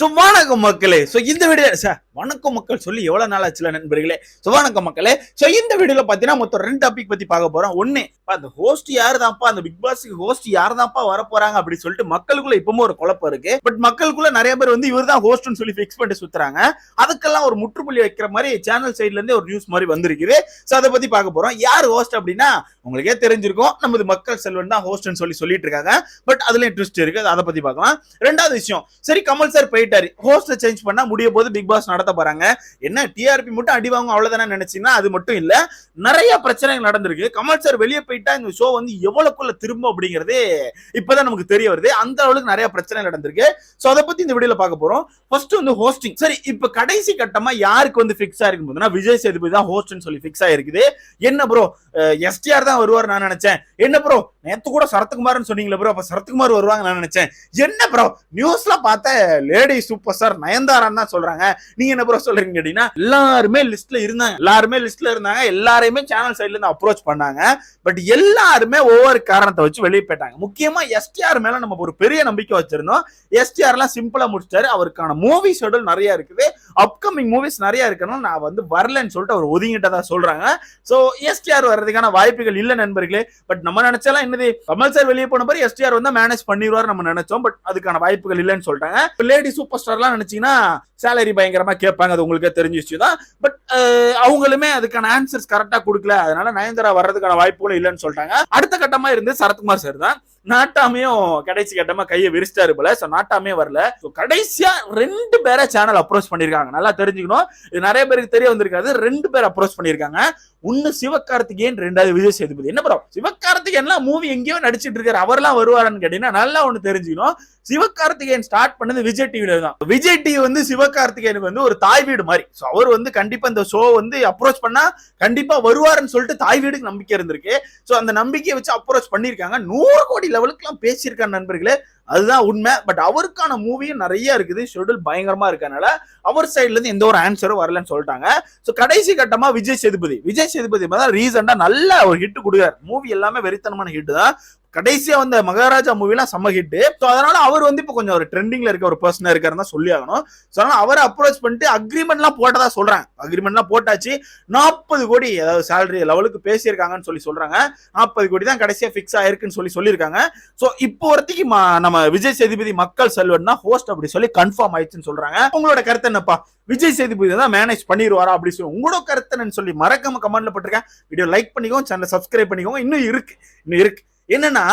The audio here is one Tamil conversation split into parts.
ஸோ வணக்கம் மக்களே. ஸோ இந்த வீடியோ சார் வணக்கம் மக்கள் சொல்லி எவ்வளோ நாள் ஆச்சுல நண்பர்களே? ஸோ வணக்கம் மக்களே. ஸோ இந்த வீடியோவில் பார்த்தீங்கன்னா மொத்தம் ரெண்டு டாபிக் பற்றி பார்க்க போகிறோம் ஒன்று அந்த ஹோஸ்ட் யார் தான்ப்பா அந்த பிக் பாஸ்க்கு ஹோஸ்ட் யார் தான்ப்பா வர போறாங்க அப்படின்னு சொல்லிட்டு மக்களுக்குள்ள இப்பவும் ஒரு குழப்பம் இருக்கு. பட் மக்களுக்குள்ள நிறைய பேர் வந்து இவர் தான் ஹோஸ்ட்னு சொல்லி ஃபிக்ஸ் பண்ணிட்டு சுத்துறாங்க. அதுக்கெல்லாம் ஒரு முற்றுப்புள்ளி வைக்கிற மாதிரி சேனல் சைட்ல இருந்தே ஒரு நியூஸ் மாதிரி வந்திருக்குது. ஸோ அதை பத்தி பார்க்க போறோம். யார் ஹோஸ்ட் அப்படின்னா உங்களுக்கே தெரிஞ்சிருக்கும். நமது மக்கள் செல்வன் தான் ஹோஸ்ட்னு சொல்லி சொல்லிட்டு இருக்காங்க. பட் அதுலயும் ட்விஸ்ட் இருக்கு. அதை பத்தி பார்க்கலாம். ரெண்டாவது விஷயம் சரி கமல் சார் போயிட்டாரு. ஹோஸ்ட சேஞ்ச் பண்ணா முடிய போது பிக் பாஸ் நடத்த போறாங்க. என்ன டிஆர்பி மட்டும் அடி வாங்கும் அவ்வளவுதானே நினைச்சீங்கன்னா அது மட்டும் இல்ல நிறைய பிரச்சனைகள் நடந்திருக்கு. கமல் சார் வெளியே போயிட்டா இந்த ஷோ வந்து எவ்வளவுக்குள்ள திரும்ப அப்படிங்கிறது இப்பதான் நமக்கு தெரிய வருது. அந்த அளவுக்கு நிறைய பிரச்சனை நடந்திருக்கு. சோ அதை பத்தி இந்த வீடியோல பார்க்க போறோம். ஃபர்ஸ்ட் வந்து ஹோஸ்டிங் சரி இப்ப கடைசி கட்டமா யாருக்கு வந்து ஃபிக்ஸ் ஆயிருக்கும் போதுன்னா விஜய் சேதுபதி தான் ஹோஸ்ட்னு சொல்லி ஃபிக்ஸ் ஆயிருக்குது. என்ன ப்ரோ எஸ்டிஆர் தான் வருவார் நான் நினைச்சேன். என்ன ப்ரோ நேத்து கூட சரத்குமார்னு சொன்னீங்களே ப்ரோ அப்ப சரத்குமார் வருவாங்க நான் நினைச்சேன். என்ன ப்ரோ நியூஸ்ல பார்த்த லேடி சூப்பர் ஸ்டார் நயன்தாரான்னு தான் சொல்றாங்க. நீங்க என்ன ப்ரோ சொல்றீங்க கேட்டீங்கன்னா எல்லாருமே லிஸ்ட்ல இருந்தாங்க. எல்லாருமே லிஸ்ட்ல இருந்தாங்க. எல்லாரையுமே சேனல் சைட்ல இருந்து அப்ரோச் பண்ணாங்க. பட் எல்லாருமே ஒவ்வொரு காரணத்தை வச்சு வெளியே போயிட்டாங்க முக்கியமா எஸ்டிஆர் மேல நம்ம ஒரு பெரிய நம்பிக்கை வச்சிருந்தோம். எஸ்டிஆர்லாம் சிம்பிளா முடிச்சிட்டாரு. அவருக்கான மூவி ஷெடியூல் நிறைய இருக்குது. அப்கமிங் மூவிஸ் நிறைய இருக்கணும் நான் வந்து வரலன்னு சொல்லிட்டு அவர் ஒதுங்கிட்டதா சொல்றாங்க. சோ எஸ்டிஆர் வர்றதுக்கான வாய்ப்புகள் இல்ல நண்பர்களே. பட் நம்ம நினைச்சாலும் என்னது கமல் சார் வெளியே போன பிறகு எஸ்டிஆர் வந்து மேனேஜ் பண்ணிடுவார் நம்ம நினைச்சோம். பட் அதுக்கான வாய்ப்புகள் இல்லைன்னு சொல்லிட்டாங்க லேடி சூப்பர் ஸ்டார்லாம் நினைச்சீங்கன்னா சேலரி பயங்கரமா கேட்பாங்க. அது உங்களுக்கே தெரிஞ்ச விஷயம் தான். பட் அவங்களுமே அதுக்கான ஆன்சர்ஸ் கரெக்டா கொடுக்கல. அதனால நயன்தாரா வர்றதுக்கான வாய்ப்புகளும் இல்லைன்னு சொல்லிட்டாங்க அடுத்த கட்டமா இருந்து சரத்குமார் சார் தான். நாட்டாமையும் கடைசி கட்டமா கையை விரிச்சிட்டாரு போல. சோ நாட்டாமே வரல. கடைசியா ரெண்டு பேரை சேனல் அப்ரோச் பண்ணிருக்காங்க. நல்லா தெரிஞ்சுக்கணும். இது நிறைய பேருக்கு தெரிய வந்திருக்காது. ரெண்டு பேர் அப்ரோச் பண்ணிருக்காங்க. ஒன்னு சிவகார்த்திகேயன் ரெண்டாவது விஜய் சேதுபதி. என்ன ப்ரோ சிவகார்த்திகேயன்லாம் மூவி எங்கேயோ நடிச்சிட்டு இருக்காரு. அவர்லாம் வருவாரான்னு கேட்டீங்கன்னா நல்லா ஒண்ணு தெரிஞ்சுக்கணும். சிவகார்த்திகேயன் ஸ்டார்ட் பண்ணது விஜய் டிவில தான். விஜய் டிவி வந்து சிவகார்த்திகேயனுக்கு வந்து ஒரு தாய் வீடு மாதிரி. ஸோ அவர் வந்து கண்டிப்பா இந்த ஷோ வந்து அப்ரோச் பண்ணா கண்டிப்பா வருவாருன்னு சொல்லிட்டு தாய் வீடுக்கு நம்பிக்கை இருந்திருக்கு. ஸோ அந்த நம்பிக்கையை வச்சு அப்ரோச் பண்ணியிருக்காங்க. நூறு கோடி லெவலுக்குலாம் பேசியிருக்காங்க நண்பர்களே. அதுதான் உண்மை. பட் அவருக்கான மூவியும் நிறைய இருக்குது. ஷெடியூல் பயங்கரமா இருக்கனால அவர் சைட்ல இருந்து எந்த ஒரு ஆன்சரும் வரலன்னு சொல்லிட்டாங்க. ஸோ கடைசி கட்டமா விஜய் சேதுபதி. விஜய் சேதுபதி தான் ரீசெண்டா நல்ல ஒரு ஹிட் கொடுக்குறாரு. மூவி எல்லாமே வெறித்தனமான ஹிட் தான். கடைசியா வந்த மகாராஜா மூவிலாம் செம்ம ஹிட் ஸோ அதனால அவர் வந்து இப்போ கொஞ்சம் ஒரு ட்ரெண்டிங்ல இருக்க ஒரு பர்சனா இருக்காருன்னு தான் சொல்லி ஆகணும். ஸோ அதனால அவரை அப்ரோச் பண்ணிட்டு அக்ரிமெண்ட்லாம் போட்டதா சொல்றாங்க. அக்ரிமெண்ட்லாம் போட்டாச்சு. நாற்பது கோடி அதாவது சேலரி லெவலுக்கு பேசியிருக்காங்கன்னு சொல்லி சொல்றாங்க. நாற்பது கோடி தான் கடைசியா ஃபிக்ஸ் ஆயிருக்குன்னு சொல்லி சொல்லியிருக்காங்க. ஸோ இப்போ வரைக்கும் நம்ம விஜய் சேதுபதி மக்கள் செல்வன் தான் ஹோஸ்ட் அப்படி சொல்லி கன்ஃபார்ம் ஆயிடுச்சுன்னு சொல்றாங்க. உங்களோட கருத்து என்னப்பா? விஜய் சேதுபதி தான் மேனேஜ் பண்ணிடுவாரா அப்படி சொல்லி உங்களோட கருத்து என்னன்னு சொல்லி மறக்காம கமெண்ட்ல போட்டிருக்கேன். வீடியோ லைக் பண்ணிக்கோங்க சேனலை சப்ஸ்கிரைப் பண்ணிக்கோங்க. இன்னும் இருக்கு. இன்னும் இருக்கு. என்னன்னா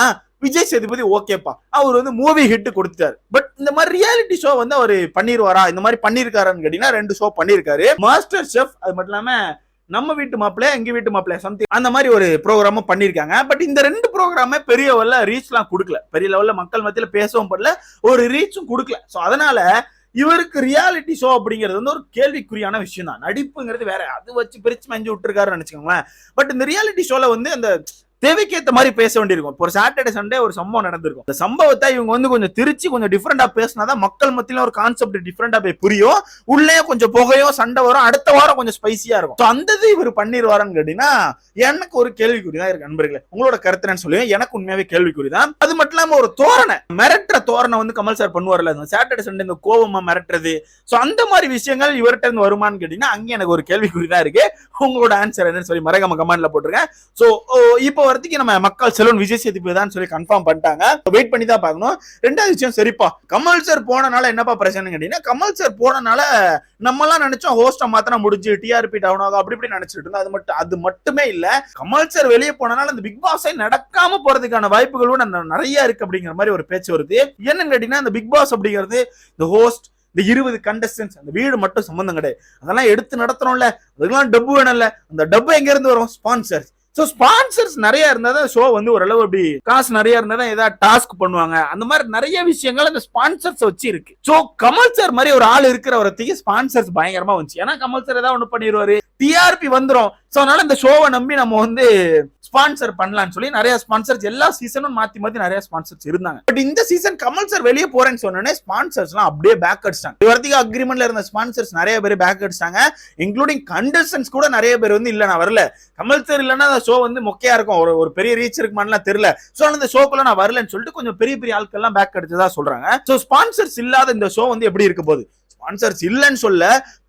விஜய் சேதுபதி ஓகேப்பா. அவர் வந்து மூவி ஹிட் கொடுத்துட்டாரு. பட் இந்த மாதிரி ரியாலிட்டி ஷோ வந்து அவர் பண்ணிருவாரா? இந்த மாதிரி பண்ணிருக்காரான்னு கேட்டீங்கன்னா ரெண்டு ஷோ பண்ணிருக்காரு. மாஸ்டர் செஃப் அது மட்டும் இல்லாம நம்ம வீட்டு மாப்பிள்ளை எங்க வீட்டு மாப்பிள்ளை சம்திங் அந்த மாதிரி ஒரு ப்ரோக்ராமும் பண்ணிருக்காங்க. பட் இந்த ரெண்டு ப்ரோக்ராமே பெரிய லெவல்ல ரீச்லாம் கொடுக்கல. பெரிய லெவல்ல மக்கள் மத்தியில பேசவும் படல. ஒரு ரீச்சும் கொடுக்கல. ஸோ அதனால இவருக்கு ரியாலிட்டி ஷோ அப்படிங்கிறது வந்து ஒரு கேள்விக்குறியான விஷயம் தான் நடிப்புங்கிறது வேற. அது வச்சு பிரிச்சு மஞ்சு விட்டுருக்காருன்னு நினைச்சுக்கோங்களேன். பட் இந்த ரியாலிட்டி ஷோல வந்து அந்த தேவைக்கேற்ற மாதிரி பேச வேண்டியிருக்கும். இப்போ ஒரு சாட்டர்டே சண்டே ஒரு சம்பவம் நடந்திருக்கும். இந்த சம்பவத்தை இவங்க வந்து கொஞ்சம் திருச்சி கொஞ்சம் டிஃப்ரெண்டா பேசினாதான் மக்கள் மத்தியில ஒரு கான்செப்ட் டிஃப்ரெண்டா போய் புரியும். உள்ளே கொஞ்சம் புகையோ சண்டை வரும். அடுத்த வாரம் கொஞ்சம் ஸ்பைசியா இருக்கும். ஸோ அந்த இது இவர் பண்ணிடுவாருன்னு கேட்டீங்கன்னா எனக்கு ஒரு கேள்விக்குறி தான் இருக்கு நண்பர்களே. உங்களோட கருத்துன்னு சொல்லுவேன் எனக்கு உண்மையாவே கேள்விக்குறி தான். அது மட்டும் இல்லாம ஒரு தோரணை. மிரட்டுற தோரணை வந்து கமல் சார் பண்ணுவார்ல சாட்டர்டே சண்டே இந்த கோபமா மிரட்டுறது. சோ அந்த மாதிரி விஷயங்கள் இவர்கிட்ட இருந்து வருமான்னு கேட்டீங்கன்னா அங்கே எனக்கு ஒரு கேள்விக்குறி தான் இருக்கு. உங்களோட ஆன்சர் என்னன்னு சொல்லி மறக்காம கமெண்ட்ல போட்டிருக்கேன் சோ இப்போ வரதுக்கு நம்ம மக்கள் செல்வன் விஜய் சேதுபதி தான் சொல்லி கன்ஃபார்ம் பண்ணிட்டாங்க. வெயிட் பண்ணி தான் பார்க்கணும். ரெண்டாவது விஷயம் சரிப்பா. கமல் சார் போனனால என்னப்பா பிரச்சனை கேட்டீங்கன்னா கமல் சார் போனனால நம்மலாம் நினைச்சோம் ஹோஸ்ட மாத்திரம் முடிஞ்சு டிஆர்பி டவுன் ஆகும் அப்படி இப்படி நினைச்சிட்டு இருந்தோம். அது மட்டும் அது மட்டுமே இல்ல. கமல் சார் வெளியே போனனால அந்த பிக் பாஸை நடக்காம போறதுக்கான வாய்ப்புகளும் நிறைய இருக்கு அப்படிங்கிற மாதிரி ஒரு பேச்சு வருது. என்னன்னு கேட்டீங்கன்னா அந்த பிக் பாஸ் அப்படிங்கிறது இந்த ஹோஸ்ட் இந்த இருபது கண்டஸ்டன்ஸ் அந்த வீடு மட்டும் சம்பந்தம் கிடையாது. அதெல்லாம் எடுத்து நடத்துறோம்ல. அதுக்கெல்லாம் டப்பு வேணும்ல. அந்த டப்பு எங்க இருந்து வரும்? ஸ்பான்சர்ஸ் ஸோ ஸ்பான்சர்ஸ் நிறைய இருந்தா தான் ஷோ வந்து ஓரளவு அப்படி காசு நிறைய இருந்தா தான் ஏதாவது டாஸ்க் பண்ணுவாங்க. அந்த மாதிரி நிறைய விஷயங்கள் அந்த ஸ்பான்சர்ஸ் வச்சு இருக்கு ஸோ கமல் சார் மாதிரி ஒரு ஆள் இருக்கிற வரத்துக்கு ஸ்பான்சர்ஸ் பயங்கரமா வந்துச்சு. ஏன்னா கமல் சார் ஏதாவது ஒன்று பண்ணிடுவாரு டிஆர்பி வந்துரும். சோ அதனால இந்த ஷோவை நம்பி நம்ம வந்து ஸ்பான்சர் பண்ணலாம்னு சொல்லி நிறைய ஸ்பான்சர்ஸ் எல்லா சீசனும் மாத்தி மாத்தி நிறைய ஸ்பான்சர்ஸ் இருந்தாங்க. பட் இந்த சீசன் கமல் சார் வெளியே போறேன்னு சொன்னோடனே ஸ்பான்சர்ஸ்லாம் அப்படியே பேக் அடிச்சிட்டாங்க. இது வரைக்கும் அக்ரிமெண்ட்ல இருந்த ஸ்பான்சர்ஸ் நிறைய பேர் பேக் அடிச்சிட்டாங்க. இன்க்ளூடிங் கண்டஸ்டன்ஸ் கூட நிறைய பேர் வந்து இல்ல நான் வரல. கமல் சார் இல்லைன்னா அந்த ஷோ வந்து மொக்கையா இருக்கும். ஒரு ஒரு பெரிய ரீச் இருக்குமான்லாம் தெரியல. சோ அந்த ஷோக்குள்ள நான் வரலன்னு சொல்லிட்டு கொஞ்சம் பெரிய பெரிய ஆட்கள்லாம் எல்லாம் பேக் அடிச்சதா சொல்றாங்க. ஸோ ஸ்பான்சர்ஸ் இல்லாத இந்த ஷோ வந்து எப்படி இருக்க போகுது? ஸ்பான்சர்ஸ் இல்லைன்னு சொல்ல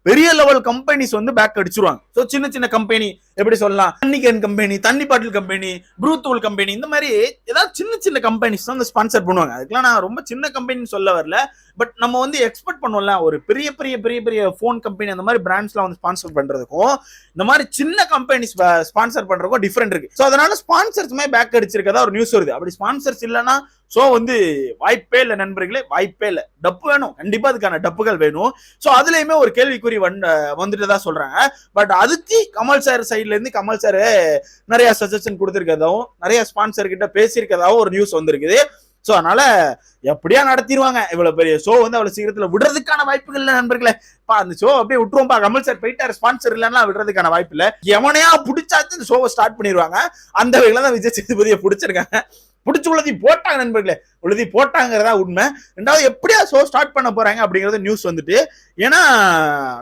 பெரிய லெவல் கம்பெனிஸ் வந்து பேக் அடிச்சிருவாங்க. ஸோ சின்ன சின்ன கம்பெனி எப்படி சொல்லலாம்? தண்ணி கேன் கம்பெனி தண்ணி பாட்டில் கம்பெனி ப்ரூத்தூல் கம்பெனி இந்த மாதிரி ஏதாவது சின்ன சின்ன கம்பெனிஸ் தான் வந்து ஸ்பான்சர் பண்ணுவாங்க. அதுக்கெல்லாம் நான் ரொம்ப சின்ன கம்பெனின்னு சொல்ல வரல. பட் நம்ம வந்து எக்ஸ்பெக்ட் பண்ணுவோம்ல ஒரு பெரிய பெரிய பெரிய பெரிய ஃபோன் கம்பெனி அந்த மாதிரி பிராண்ட்ஸ்லாம் வந்து ஸ்பான்சர் பண்ணுறதுக்கும் இந்த மாதிரி சின்ன கம்பெனிஸ் ஸ்பான்சர் பண்ணுறதுக்கும் டிஃப்ரெண்ட் இருக்கு. ஸோ அதனால ஸ்பான்சர்ஸ்மே பேக் அடிச்சிருக்கதா ஒரு நியூஸ் வருது. அப்படி ஸ்பான்சர்ஸ் இல்லைன்னா ஸோ வந்து வாய்ப்பே இல்லை நண்பர்களே வாய்ப்பே இல்லை. டப்பு வேணும். கண்டிப்பாக அதுக்கான டப்புகள் வேணும். ஸோ அதுலேயுமே ஒரு கேள்விக்குறி வந் வந்துட்டு தான் சொல்றாங்க பட் அதுக்கு கமல் சார் சைட்ல இருந்து கமல் சார் நிறைய சஜஷன் கொடுத்திருக்கதாவும் நிறைய ஸ்பான்சர் கிட்ட பேசியிருக்கதாவும் ஒரு நியூஸ் வந்திருக்குது. சோ அதனால எப்படியா நடத்திடுவாங்க இவ்வளவு பெரிய ஷோ வந்து அவ்வளவு சீக்கிரத்துல விடுறதுக்கான வாய்ப்புகள் இல்லை நண்பர்களே. பா அந்த ஷோ அப்படியே விட்டுருவோம்பா. கமல் சார் போயிட்டாரு ஸ்பான்சர் இல்லைன்னா விடுறதுக்கான வாய்ப்பு இல்ல. எவனையா பிடிச்சாச்சு இந்த ஷோவை ஸ்டார்ட் பண்ணிடுவாங்க அந்த வகையில தான் விஜய் சேதுபதியை பிடிச்சிருக்காங்க. பிடிச்சி உள்ளதி போட்டாங்க நண்பர்களே. உள்ளதி போட்டாங்கிறதா உண்மை. ரெண்டாவது எப்படியா ஷோ ஸ்டார்ட் பண்ண போறாங்க அப்படிங்கிறது நியூஸ் வந்துட்டு. ஏன்னா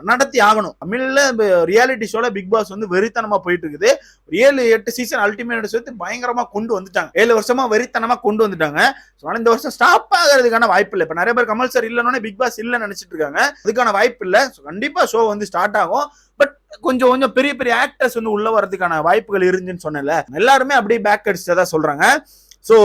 நடத்தி ஆகணும். தமிழ்ல ரியாலிட்டி ஷோல பிக் பாஸ் வந்து வெறித்தனமா போயிட்டு இருக்குது ஒரு ஏழு எட்டு சீசன் அல்டிமேட் சேர்த்து பயங்கரமா கொண்டு வந்துட்டாங்க. ஏழு வருஷமா வெறித்தனமா கொண்டு வந்துட்டாங்க. So, இந்த வருஷம் ஸ்டாப் ஆகிறதுக்கான வாய்ப்பு இல்லை. இப்ப நிறைய பேர் கமல் சார் இல்லைன்னு பிக் பாஸ் இல்லைன்னு நினைச்சிட்டு இருக்காங்க அதுக்கான வாய்ப்பு இல்லை. கண்டிப்பா ஷோ வந்து ஸ்டார்ட் ஆகும். பட் கொஞ்சம் கொஞ்சம் பெரிய பெரிய ஆக்டர்ஸ் வந்து உள்ள வரதுக்கான வாய்ப்புகள் இருந்துன்னு சொன்னல எல்லாருமே அப்படியே பேக் அடிச்சதா சொல்றாங்க. ஸோ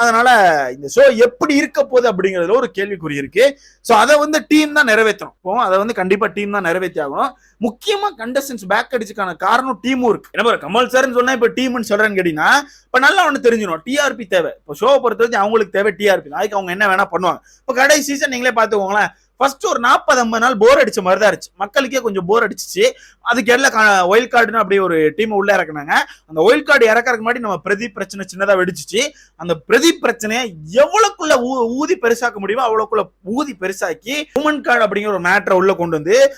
அதனால இந்த ஷோ எப்படி இருக்க போகுது அப்படிங்கிறதுல ஒரு கேள்விக்குறி இருக்கு. ஸோ அதை வந்து டீம் தான் நிறைவேற்றணும். இப்போ அதை வந்து கண்டிப்பா டீம் தான் நிறைவேற்றி ஆகணும். முக்கியமா கண்டஸ்டன்ஸ் பேக் அடிச்சுக்கான காரணம் டீமும் இருக்கு என்ன பாரு, கமல் சார்னு சொன்னா இப்ப டீம்னு சொல்றேன்னு கேட்டீங்கன்னா இப்ப நல்லா ஒன்று தெரிஞ்சிடும் டிஆர்பி தேவை. இப்போ ஷோவை பொறுத்த வரைக்கும் அவங்களுக்கு தேவை டிஆர்பி அதுக்கு அவங்க என்ன வேணா பண்ணுவாங்க. இப்போ கடைசி சீசன் நீங்களே பாத்துக்கோங்களேன் ஃபர்ஸ்ட் ஒரு நாற்பது ஐம்பது நாள் போர் அடிச்ச மாதிரி தான் இருந்துச்சு. மக்களுக்கே கொஞ்சம் போர் அடிச்சிச்சு. அதுக்கு இடையில ஒயில் கார்டுன்னு அப்படி ஒரு டீம் உள்ள இறக்குனாங்க. அந்த ஒயில் கார்டு இறக்கறதுக்கு முன்னாடி நம்ம பிரதீப் பிரச்சனை சின்னதாக வெடிச்சிச்சு. அந்த பிரதீப் பிரச்சனையை எவ்வளவுக்குள்ள ஊ- ஊதி பெருசாக்க முடியுமோ அவ்வளவுக்குள்ள ஊதி பெருசாக்கி உமன் கார்டு அப்படிங்கிற ஒரு மேட்டரை உள்ள கொண்டு வந்து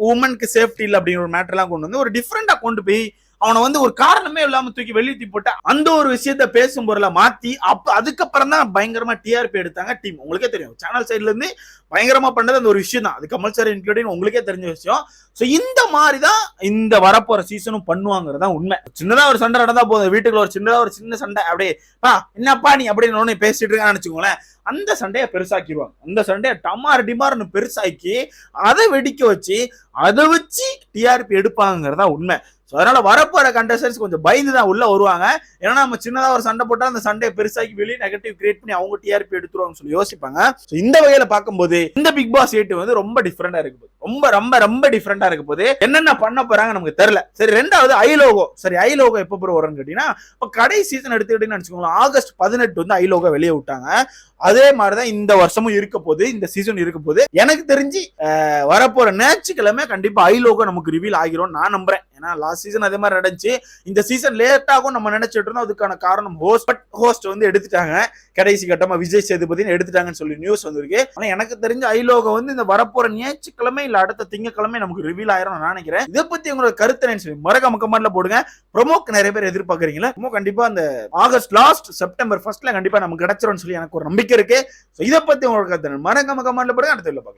உமனுக்கு சேஃப்டி இல்லை அப்படிங்கிற ஒரு மேட்டர்லாம் கொண்டு வந்து ஒரு டிஃப்ரெண்டாக கொண்டு போய் அவனை வந்து ஒரு காரணமே இல்லாம தூக்கி வெளியே போட்டு அந்த ஒரு விஷயத்த பேசும் பொருளை மாத்தி அப்ப அதுக்கப்புறம் தான் பயங்கரமா டிஆர்பி எடுத்தாங்க டீம் உங்களுக்கே தெரியும். சேனல் சைட்ல இருந்து பயங்கரமா பண்ணது அந்த ஒரு விஷயம் தான். அது கமல் சார் இன்க்ளூடிங் உங்களுக்கே தெரிஞ்ச விஷயம். சோ இந்த மாதிரி தான் இந்த வரப்போற சீசனும் பண்ணுவாங்கிறது தான் உண்மை. சின்னதா ஒரு சண்டை நடந்தா போதும். வீட்டுக்குள்ள ஒரு சின்னதா ஒரு சின்ன சண்டை. அப்படியே பா என்னப்பா நீ? அப்படின்னு ஒண்ணு பேசிட்டு இருக்கான்னு வச்சுக்கோங்களேன் அந்த சண்டையை பெருசாக்கிடுவாங்க அந்த சண்டையை டமார் டிமார்னு பெருசாக்கி அதை வெடிக்க வச்சு அதை வச்சு டிஆர்பி எடுப்பாங்கிறதா உண்மை. ஸோ அதனால வரப்போற கண்டஸ்டன்ஸ் கொஞ்சம் பயந்து தான் உள்ள வருவாங்க. ஏன்னா நம்ம சின்னதாக ஒரு சண்டை போட்டால் அந்த சண்டையை பெருசாக்கி வெளியே நெகட்டிவ் கிரியேட் பண்ணி அவங்க டிஆர்பி எடுத்துருவாங்கன்னு சொல்லி யோசிப்பாங்க. ஸோ இந்த வகையில பார்க்கும்போது இந்த பிக் பாஸ் எயிட் வந்து ரொம்ப டிஃப்ரெண்டா இருக்கு ரொம்ப ரொம்ப ரொம்ப டிஃப்ரெண்டா இருக்க போது என்னென்ன பண்ண போறாங்க நமக்கு தெரியல. சரி ரெண்டாவது ஐ சரி ஐ எப்போ ப்ரோ வரும்னு கேட்டீங்கன்னா இப்போ கடை சீசன் எடுத்துக்கிட்டீங்கன்னு வச்சுக்கோங்களேன் ஆகஸ்ட் பதினெட்டு வந்து ஐலோகோ வெளியே விட்டாங்க. அதே மாதிரிதான் இந்த வருஷமும் இருக்க போகுது இந்த சீசன் இருக்க போகுது. எனக்கு தெரிஞ்சு வரப்போற ஞாயிற்றுக்கிழமை கண்டிப்பா ஐ லோகோ நமக்கு ரிவீல் ஆகிரும் நான் நம்புறேன். ஏன்னா லாஸ்ட் சீசன் அதே மாதிரி நடந்துச்சு. இந்த சீசன் லேட் ஆகும் நம்ம நினைச்சிட்டு இருந்தோம். அதுக்கான காரணம் ஹோஸ்ட் பட் ஹோஸ்ட் வந்து எடுத்துட்டாங்க. கடைசி கட்டமா விஜய் சேதுபதினு எடுத்துட்டாங்கன்னு சொல்லி நியூஸ் வந்திருக்கு. ஆனா எனக்கு தெரிஞ்ச ஐ லோகோ வந்து இந்த வரப்போற ஞாயிற்றுக்கிழமை இல்ல அடுத்த திங்கக்கிழமை நமக்கு ரிவீல் ஆயிரும் நான் நினைக்கிறேன். இதை பத்தி உங்களோட கருத்து என்னன்னு சொல்லி மறக்காம கமெண்ட்ல போடுங்க. ப்ரொமோக்கு நிறைய பேர் எதிர்பார்க்கறீங்களா? ப்ரொமோ கண்டிப்பா அந்த ஆகஸ்ட் லாஸ்ட் செப்டம்பர் ஃபர்ஸ்ட்ல கண்டிப்பா நமக்கு கிடைச்சிரும்னு சொல்லி எனக்கு ஒரு நம்பிக்கை இருக்கு இதை பத்தி உங்களுக்கு கருத்து என்ன? மறக்காம கமெண்ட்ல போடுங்க அடுத்த வீடியோல பார்க்கலாம்